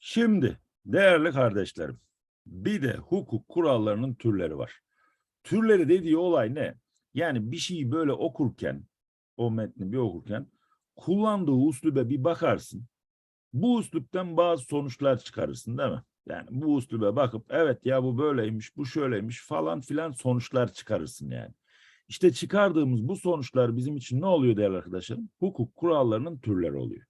Şimdi değerli kardeşlerim, bir de hukuk kurallarının türleri var. Türleri dediği olay ne? Yani bir şeyi böyle okurken, o metni bir okurken kullandığı uslube bir bakarsın. Bu uslupten bazı sonuçlar çıkarırsın değil mi? Yani bu uslube bakıp evet ya bu böyleymiş, bu şöyleymiş falan filan sonuçlar çıkarırsın yani. İşte çıkardığımız bu sonuçlar bizim için ne oluyor değerli arkadaşlarım? Hukuk kurallarının türleri oluyor.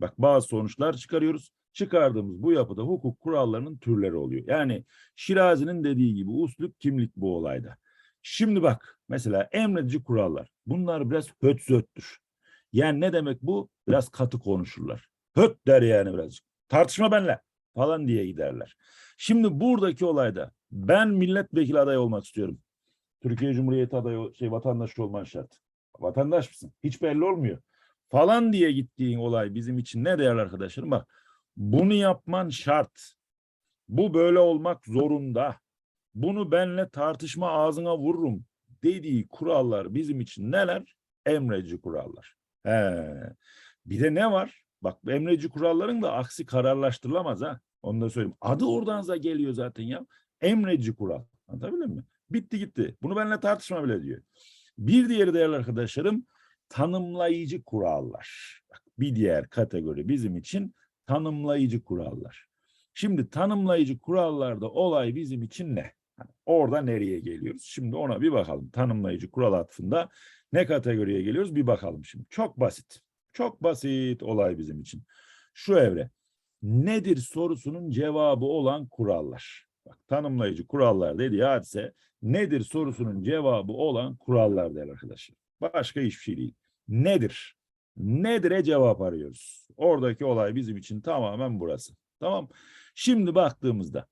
Bak bazı sonuçlar çıkarıyoruz. Çıkardığımız bu yapıda hukuk kurallarının türleri oluyor. Yani Şirazi'nin dediği gibi uslup kimlik bu olayda. Şimdi bak mesela emredici kurallar. Bunlar biraz höt zöttür. Yani ne demek bu? Biraz katı konuşurlar. Höt der yani birazcık. Tartışma benle falan diye giderler. Şimdi buradaki olayda ben milletvekili adayı olmak istiyorum. Türkiye Cumhuriyeti adayı şey vatandaşı olman şart. Vatandaş mısın? Hiç belli olmuyor. Falan diye gittiğin olay bizim için ne değerli arkadaşlarım? Bak bunu yapman şart. Bu böyle olmak zorunda. Bunu benle tartışma ağzına vururum dediği kurallar bizim için neler? Emreci kurallar. He. Bir de ne var? Bak emreci kuralların da aksi kararlaştırılamaz ha. Onu da söyleyeyim. Adı oradan da geliyor zaten ya. Emreci kural. Anlatabildim mi? Bitti gitti. Bunu benimle tartışma bile diyor. Bir diğeri değerli arkadaşlarım tanımlayıcı kurallar. Bir diğer kategori bizim için tanımlayıcı kurallar. Şimdi tanımlayıcı kurallarda olay bizim için ne? Hani orada nereye geliyoruz? Şimdi ona bir bakalım. Tanımlayıcı kural atfında ne kategoriye geliyoruz? Bir bakalım şimdi. Çok basit. Çok basit olay bizim için. Şu evre. Nedir sorusunun cevabı olan kurallar. Bak, tanımlayıcı kurallar dediği hadise nedir sorusunun cevabı olan kurallar değerli arkadaşlar. Başka hiçbir şey değil. Nedir? Nedir'e cevap arıyoruz. Oradaki olay bizim için tamamen burası. Tamam. Şimdi baktığımızda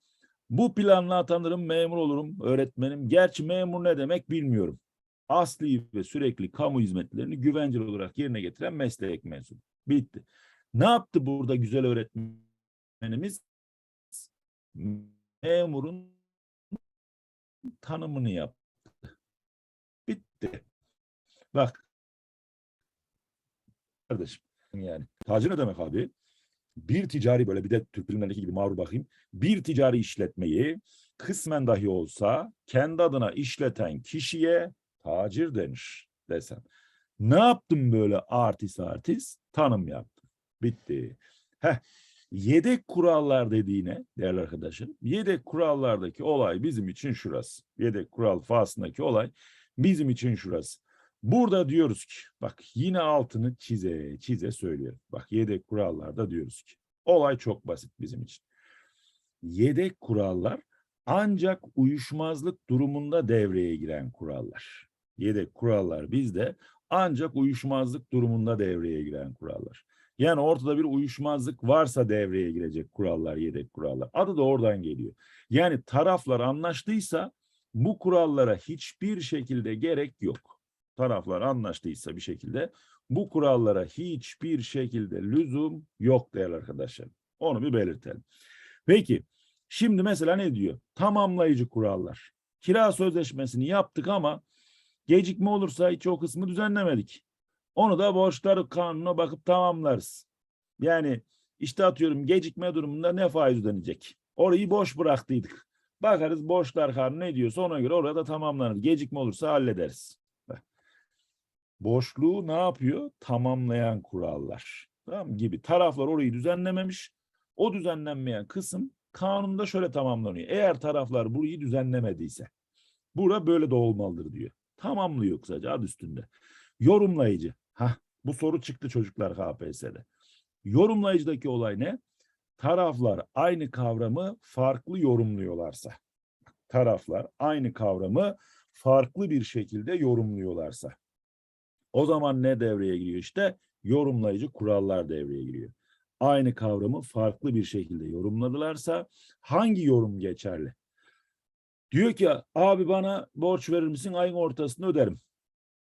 bu planla atanırım, memur olurum, öğretmenim. Gerçi memur ne demek bilmiyorum. Asli ve sürekli kamu hizmetlerini güvenceli olarak yerine getiren meslek mensubu. Bitti. Ne yaptı burada güzel öğretmenimiz? Memurun tanımını yaptı. Bitti. Bak. Kardeşim yani. Tacir ne demek abi? Bir ticari böyle bir de Türk filmlerindeki gibi mağrur bakayım. Bir ticari işletmeyi kısmen dahi olsa kendi adına işleten kişiye tacir denir desem. Ne yaptım böyle artist artist? Tanım yaptım. Bitti. Heh. Yedek kurallar dediğine değerli arkadaşım, yedek kurallardaki olay bizim için şurası. Yedek kural faslındaki olay bizim için şurası. Burada diyoruz ki, bak yine altını çize çize söylüyorum. Bak yedek kurallarda diyoruz ki, olay çok basit bizim için. Yedek kurallar ancak uyuşmazlık durumunda devreye giren kurallar. Yedek kurallar bizde ancak uyuşmazlık durumunda devreye giren kurallar. Yani ortada bir uyuşmazlık varsa devreye girecek kurallar, yedek kurallar. Adı da oradan geliyor. Yani taraflar anlaştıysa bu kurallara hiçbir şekilde gerek yok. Taraflar anlaştıysa bir şekilde bu kurallara hiçbir şekilde lüzum yok değerli arkadaşlar. Onu bir belirtelim. Peki şimdi mesela ne diyor? Tamamlayıcı kurallar. Kira sözleşmesini yaptık ama gecikme olursa hiç o kısmı düzenlemedik. Onu da borçlar kanununa bakıp tamamlarız. Yani işte atıyorum gecikme durumunda ne faiz ödenecek? Orayı boş bıraktıydık. Bakarız borçlar kanunu ne diyorsa ona göre orada tamamlanır. Gecikme olursa hallederiz. Boşluğu ne yapıyor? Tamamlayan kurallar. Tamam gibi. Taraflar orayı düzenlememiş. O düzenlenmeyen kısım kanunda şöyle tamamlanıyor. Eğer taraflar burayı düzenlemediyse bura böyle de olmalıdır diyor. Tamamlıyor kısaca adı üstünde. Yorumlayıcı. Hah, bu soru çıktı çocuklar KPSS'de. Yorumlayıcıdaki olay ne? Taraflar aynı kavramı farklı yorumluyorlarsa. Taraflar aynı kavramı farklı bir şekilde yorumluyorlarsa. O zaman ne devreye giriyor işte? Yorumlayıcı kurallar devreye giriyor. Aynı kavramı farklı bir şekilde yorumladılarsa hangi yorum geçerli? Diyor ki abi bana borç verir misin ayın ortasını öderim.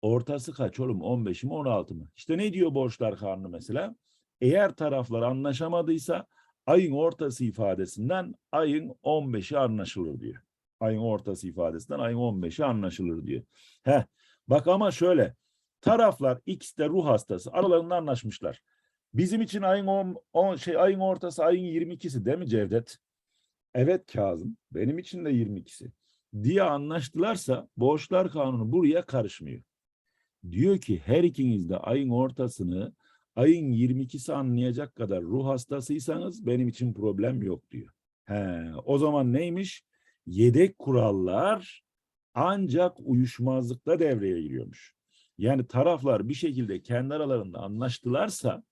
Ortası kaç oğlum? 15 mi 16 mı? İşte ne diyor borçlar kanunu mesela? Eğer taraflar anlaşamadıysa ayın ortası ifadesinden ayın 15'i anlaşılır diyor. Ayın ortası ifadesinden ayın 15'i anlaşılır diyor. Heh, bak ama şöyle taraflar X'te ruh hastası aralarında anlaşmışlar. Bizim için ayın on, on- şey ayın ortası ayın 22'si değil mi Cevdet? Evet Kazım. Benim için de 22'si. Diye anlaştılarsa borçlar kanunu buraya karışmıyor. Diyor ki her ikiniz de ayın ortasını ayın 22'si anlayacak kadar ruh hastasıysanız benim için problem yok diyor. He, o zaman neymiş? Yedek kurallar ancak uyuşmazlıkla devreye giriyormuş. Yani taraflar bir şekilde kendi aralarında anlaştılarsa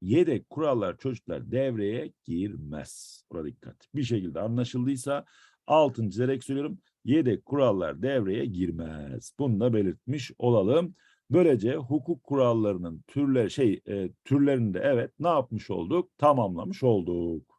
yedek kurallar çocuklar devreye girmez. Buna dikkat. Bir şekilde anlaşıldıysa altın çizerek söylüyorum yedek kurallar devreye girmez. Bunu da belirtmiş olalım. Böylece hukuk kurallarının türler şey e, türlerini de evet ne yapmış olduk? Tamamlamış olduk.